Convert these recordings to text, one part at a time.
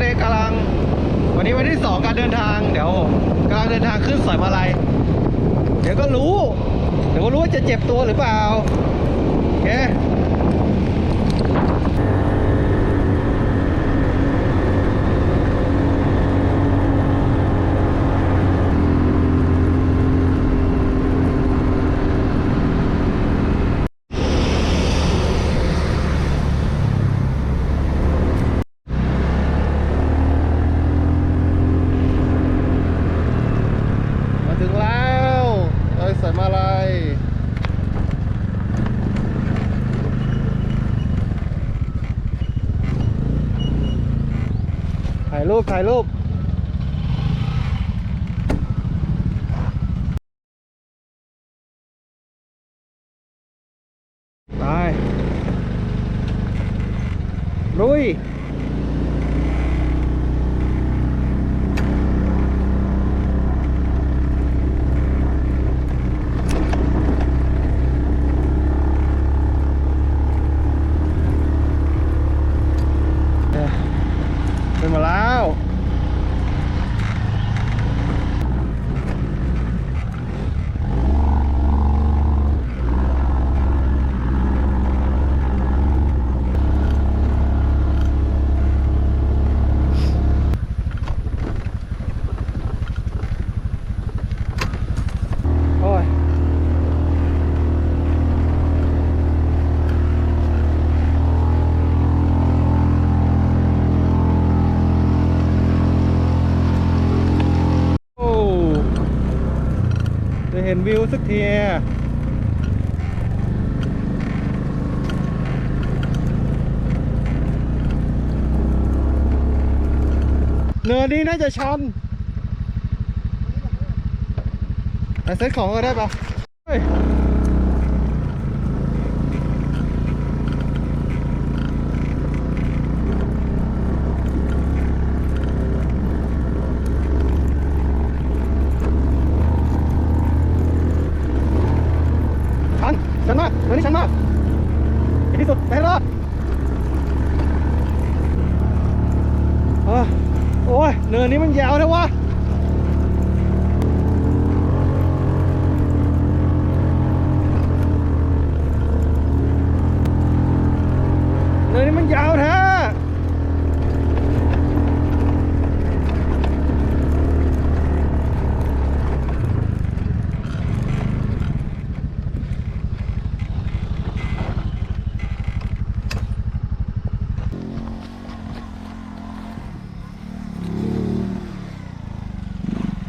เนี่ยกำลัง วันนี้วันที่สองการเดินทาง เดี๋ยวกำลังเดินทางขึ้นสอยมาลัย เดี๋ยวก็รู้ เดี๋ยวก็รู้ว่าจะเจ็บตัวหรือเปล่าโอเค มาถึงแล้วดอยสายมาลัยถ่ายรูปถ่ายรูปไปลุย ขึ้นมาแล้ว โอ้ย โอ้จะเห็น วิวสักทีเนินนี้น่าจะชันไปเซ็ตของก็ได้ปะเฮ้ยชัน ชันมากเนินนี้ชันมากในที่สุดไปให้รอดเอ้อโอ้ย เนินนี้มันยาวนะวะ เนินนี้มันยาวแท้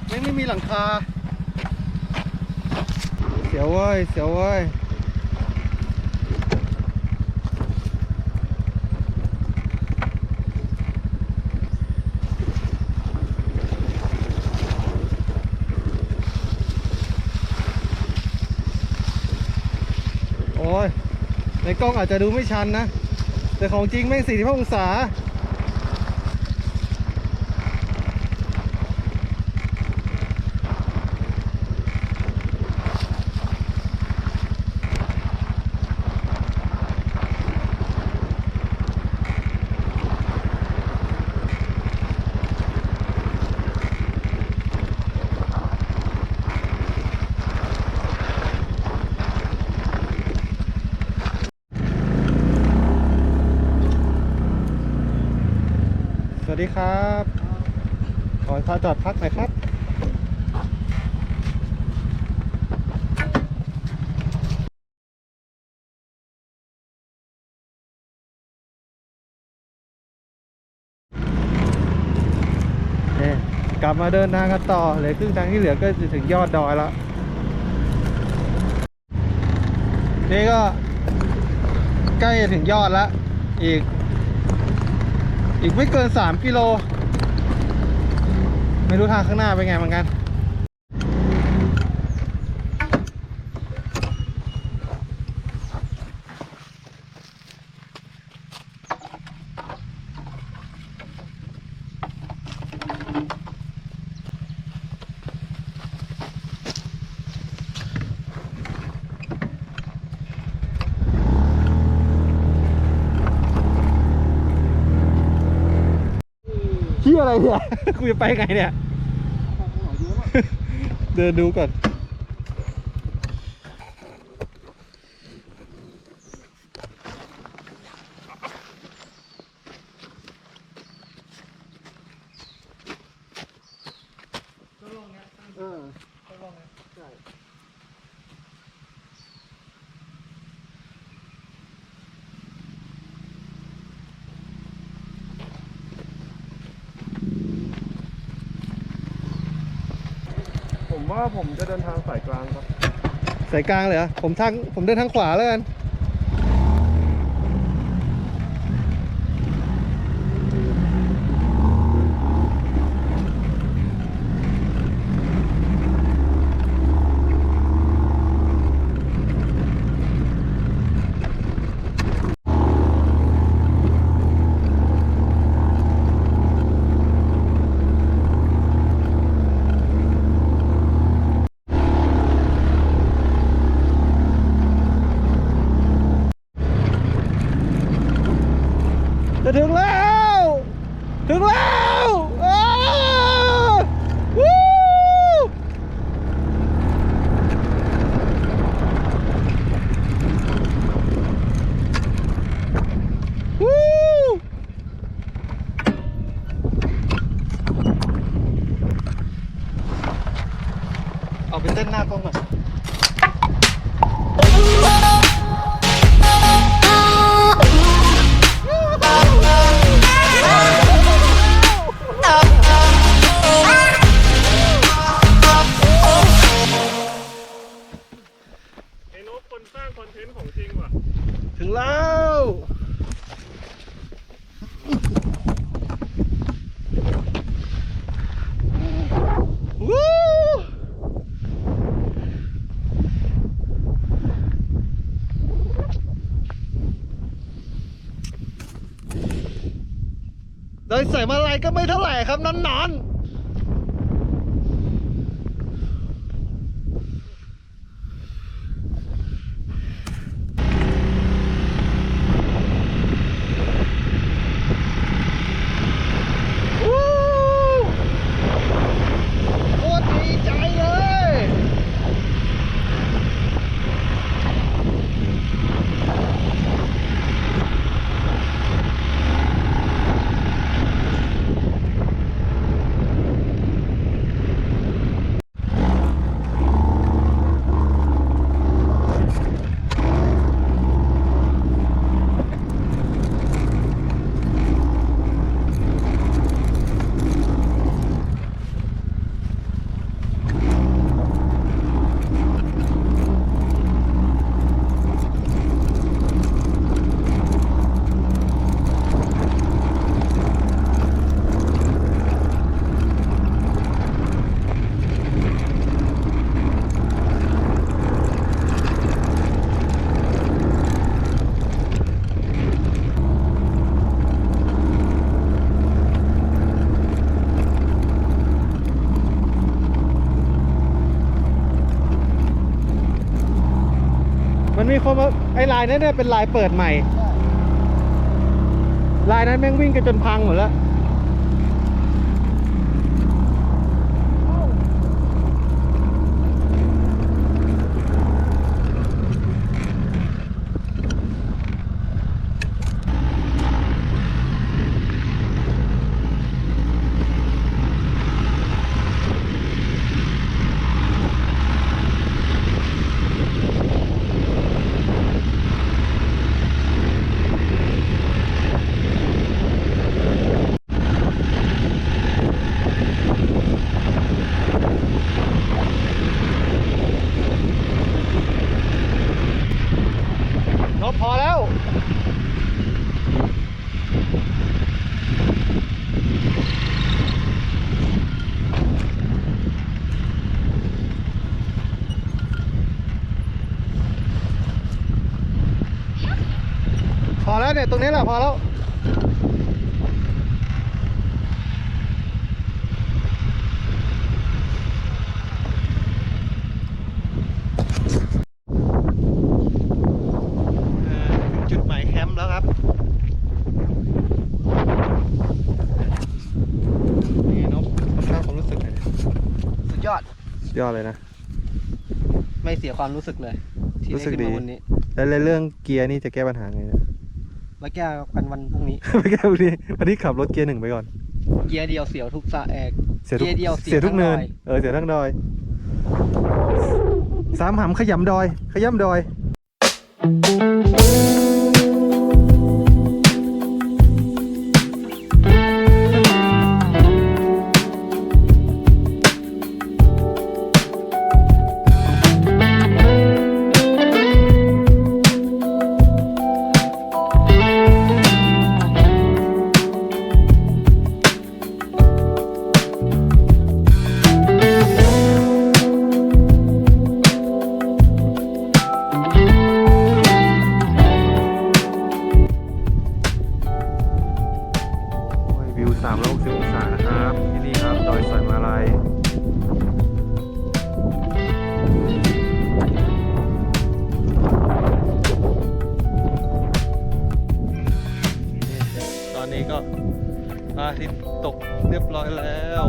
ไม่ไม่มี หลังคา เสียวเว้ย เสียวเว้ยโอ้ยในกล้องอาจจะดูไม่ชันนะ แต่ของจริงแม่ง45องศา วัสดีครับ ขอพาจอดพักหน่อยครับเอ๊ะกลับมาเดินทางกันต่อเหลือครึ่งทางที่เหลือก็จะถึงยอดดอยแล้ว นี่ก็ใกล้จะถึงยอดแล้วอีก อีกไม่เกิน 3 กิโล ไม่รู้ทางข้างหน้าเป็นไงเหมือนกัน โที่อะไรเนี่ย กูจะไปไงเนี่ย เดินดูก่อน ว่าผมจะเดินทางสายกลางครับ สายกลางเลยเหรอผมทางผมเดินทางขวาแล้วกัน ก็ไม่เท่าไหร่ครับนอนนอนๆวู้โคตรดีใจเลย มันมีคนมาไอ้ลายนั้นเนี่ยเป็นลายเปิดใหม่ลายนั้นแม่งวิ่งกันจนพังหมดแล้วายแคมป์แล้วครับนี่นกสร้างความรู้สึกเลยสุดยอด ยอดเลยนะ ไม่เสียความรู้สึกเลยรู้สึกดีวันนี้แล้วแเรื่องเกียร์นี่จะแก้ปัญหาไงนะมาแก้กันวันพรุ่งนี้ ไม่แก้วันนี้วันนี้ขับรถเกียร์หนึ่งไปก่อน เกียร์เดียวเสียวทุกสะแอก เสียทุกเกียร์เดียวเสียยทุกเนินเออเสียทั้งดอย สามหำขยำดอย ขยำดอย Thank you. เรียบร้อยแล้ว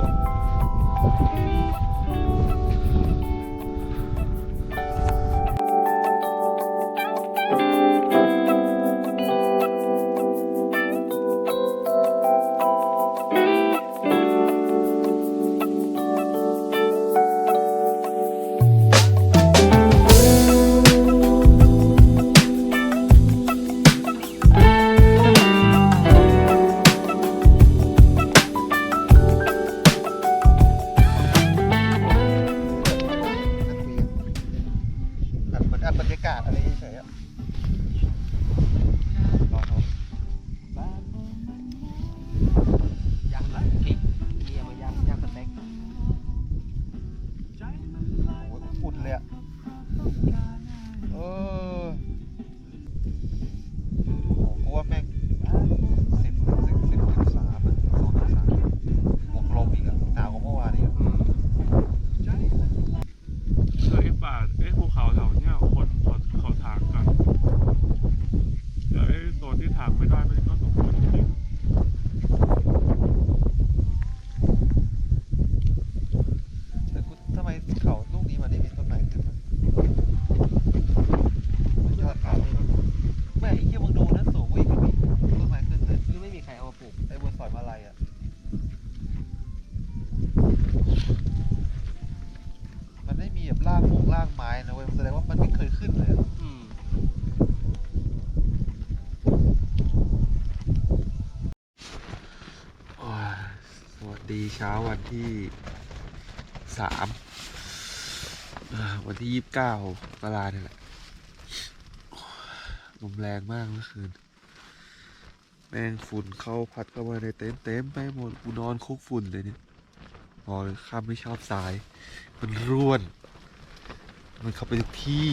ช้าวันที่สามวันที่ยี่สิบเก้ากราเนี่ยแหละลมแรงมากเมื่อคืน แมงฝุ่นเข้าพัดเข้ามาในเต็นท์เต็มไปหมดกูนอนคุกฝุ่นเลยเนี่ยบอกเลยข้ามไม่ชอบทราย มันร่วน มันเข้าไปทุกที่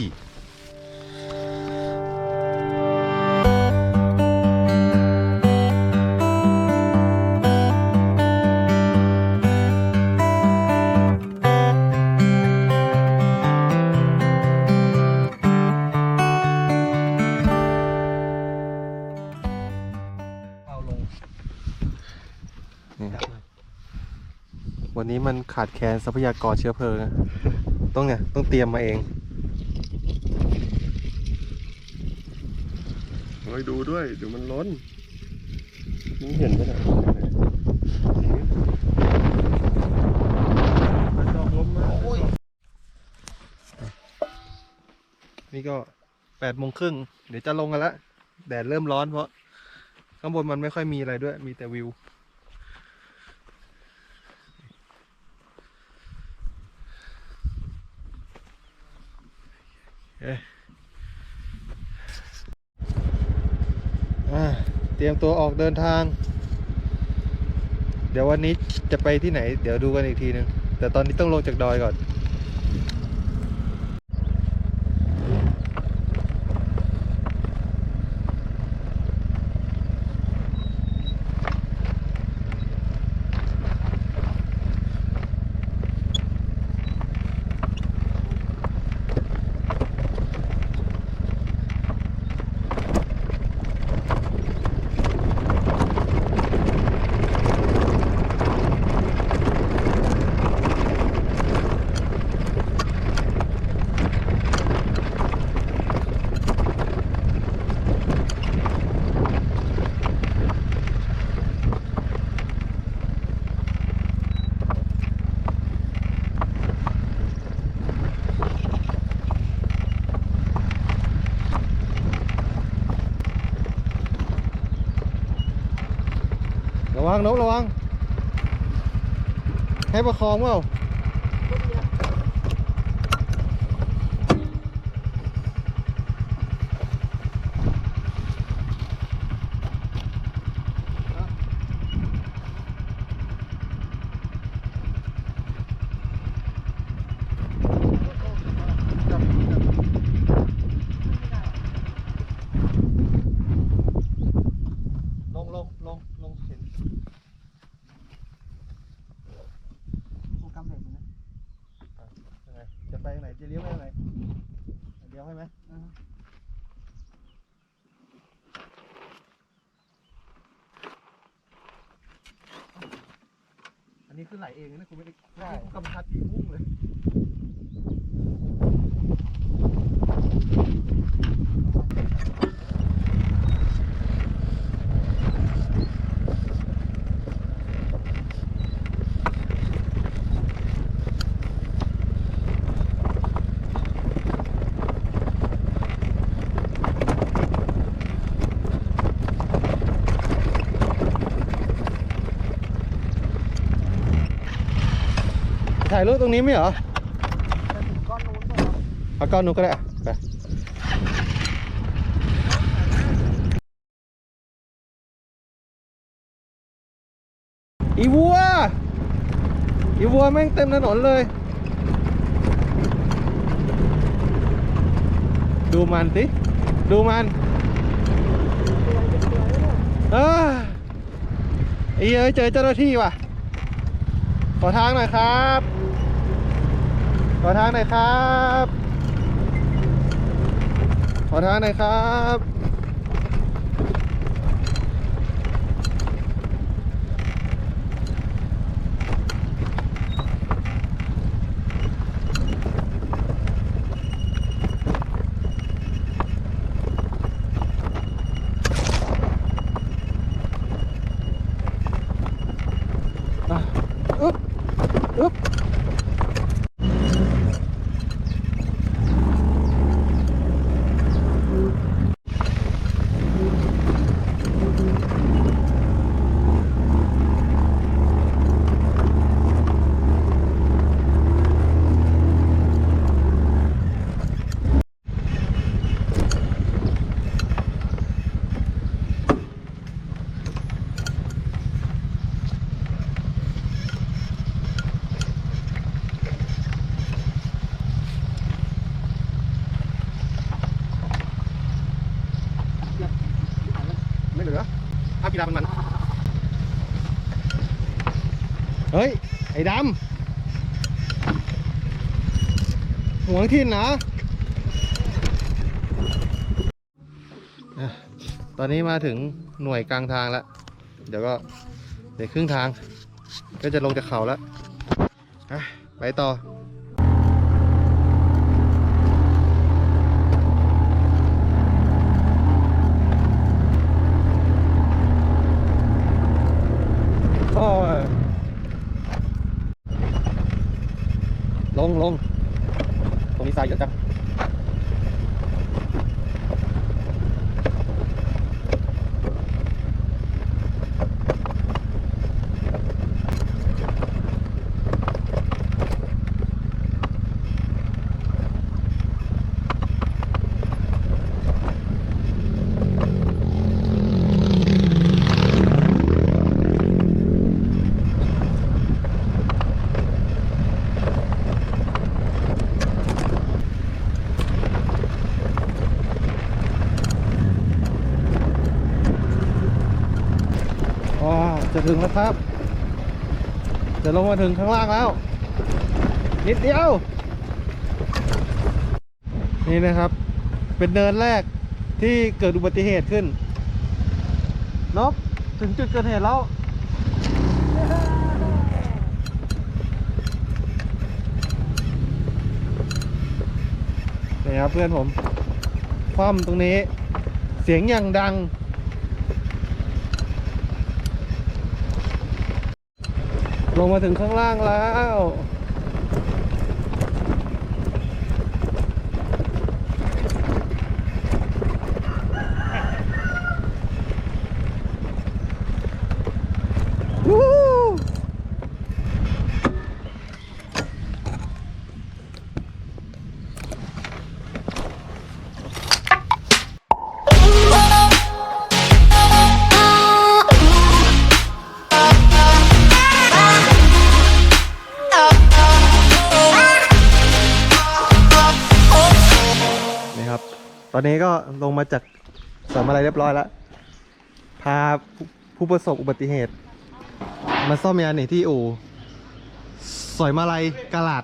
ขาดแคลนทรัพยากรเชื้อเพลิงอะต้องเนี่ยต้องเตรียมมาเองๆเฮ้ยดูด้วยเดี๋ยวมันล้นมึงเห็นไหมเนี่ยมันดอกล้มมากนี่ก็แปดโมงครึ่งเดี๋ยวจะลงกันละแดดเริ่มร้อนเพราะข้างบนมันไม่ค่อยมีอะไรด้วย มีแต่วิว เอ๊ะอะเต รียมตัวออกเดินทาง เดี๋ยววันนี้จะไปที่ไหน เดี๋ยวดูกันอีกทีนึง แต่ตอนนี้ต้องลงจากดอยก่อน วังนกระวัง ให้ประคองเปล่าลงลงลงลงเห็น คงกำเนิดอยู่นะ ยังไงจะไปทางไหน จะเลี้ยวไปทางไหนเลี้ยวให้ไหม เออ อันนี้ขึ้น ไหลเองนะคุณไม่ได้ใช่กำพัดตีพุ่งเลยถ่ายรูปตรงนี้ไหมเหรอก้อนนู้นก็เอาก้อนนู้นก็ได้ไปอีวัว อีวัวแม่งเต็มถนนเลย ดูมันสิ ดูมันเออไอ้เอ้ยเจอเจ้าหน้าที่ว่ะ ขอทางหน่อยครับ ขอทางหน่อยครับ ขอทางหน่อยครับ อะอึ๊บอึ๊บ ไม่เหลือภาพกีฬามันมันเฮ้ย ไอ้ ดำหวงทินนะตอนนี้มาถึงหน่วยกลางทางแล้ว เดี๋ยวก็เดี๋ยวครึ่งทาง ก็จะลงจากเขาแล้วไปต่อ โอ้ยลงลงตรงนี้ทรายเยอะจังอ๋อ จะถึงแล้วลงมาถึงข้างล่างแล้ว นิดเดียว นี่นะครับ เป็นเนินแรกที่เกิดอุบัติเหตุขึ้นนกถึงจุดเกิดเหตุแล้วนี่ครับเพื่อนผม คว่ำตรงนี้ เสียงอย่างดัง ลงมาถึงข้างล่างแล้ว ตอนนี้ก็ลงมาจากสามอะไรเรียบร้อยแล้ว พาผู้ประสบอุบัติเหตุ มาซ่อมยานหนี่ที่อู่สอยมาลัยกลาด